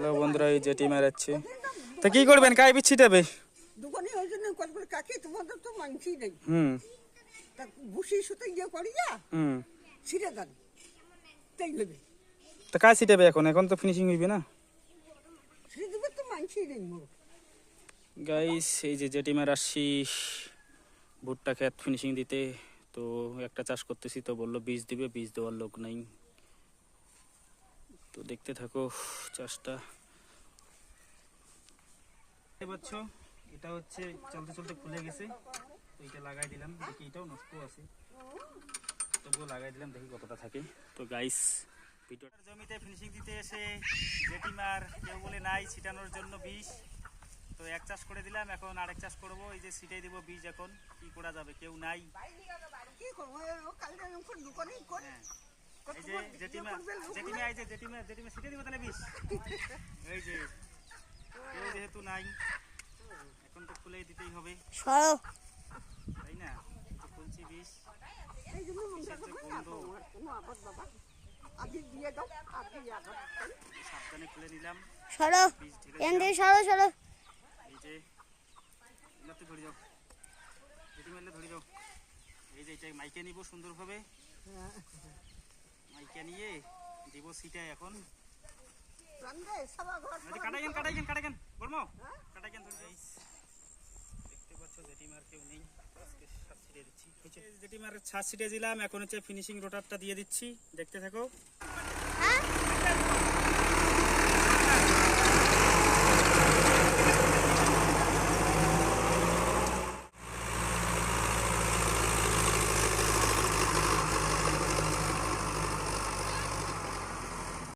Hello বন্ধুরা এই jetty মারাচ্ছে তা কি করবেন? কাই বিচ্ছি দেবে দোকানে ওই জন্য কল করে কাকি? তোমাদের তো মাংসই নেই। হুম। তা ভুসি সুতো ইয়ে করি যা। হুম। ছিঁড়ে দেন। তাই নেবে তা কাই ছিটাবে এখন? এখন তো ফিনিশিং হইবে না? ছিঁড়ে দেবে তো মাংসই নেই মোর। গাইস এই যে জেটিমার আসছি ভুট্টা ক্ষেত ফিনিশিং দিতে তো একটা চাষ করতেছি তো বলল বীজ দিবে বীজ দেওয়ার লোক নাই। তো দেখতে থাকো চাষটা। পাচ্ছ এটা হচ্ছে চলতে চলতে খুলে গেছে। এটা লাগাই দিলাম দেখি এটাও নষ্ট আছে। তবুও লাগাই দিলাম দেখি কতটা থাকে। তো গাইস ভিডিওটার জমিতে ফিনিশিং দিতে এসে জেটিমার কেউ বলে নাই ছিটানোর জন্য বিষ। তো এক চাষ করে দিলাম এখন আরেক চাষ করব। এই যে ছিটাই দিব বীজ এখন কি করা যাবে কেউ নাই। কি করব? হ্যাঁ। এই যে জেঠিমা জেঠিমা এই যে জেঠিমা জেঠিমা ছিটে দিব তাহলে বিষ। এই যে কেউ যেহেতু নাই এখন তো খুলেই দিতেই হবে। তাই না? তো খুলছি বিষ। সাবধানে খুলে নিলাম। সরো। সরো সরো। এই যে এগুলাতে ধরে যাও। এটি মারলে ধরে যাও। এই যে এটা মাইকে নিব সুন্দরভাবে। মাইকে নিয়ে দিব সিটা এখন। কাটাইকেন কাটাইকেন কাটাইকেন বলমো কাটাইকেন ধরে। দেখতে পাচ্ছ জেটিমার কেউ নেই আজকে ছাদ ছিটিয়ে দিচ্ছি। জেটিমার ছাদ ছিটে দিলাম এখন হচ্ছে ফিনিশিং রোটারটা দিয়ে দিচ্ছি। দেখতে থাকো। হ্যাঁ?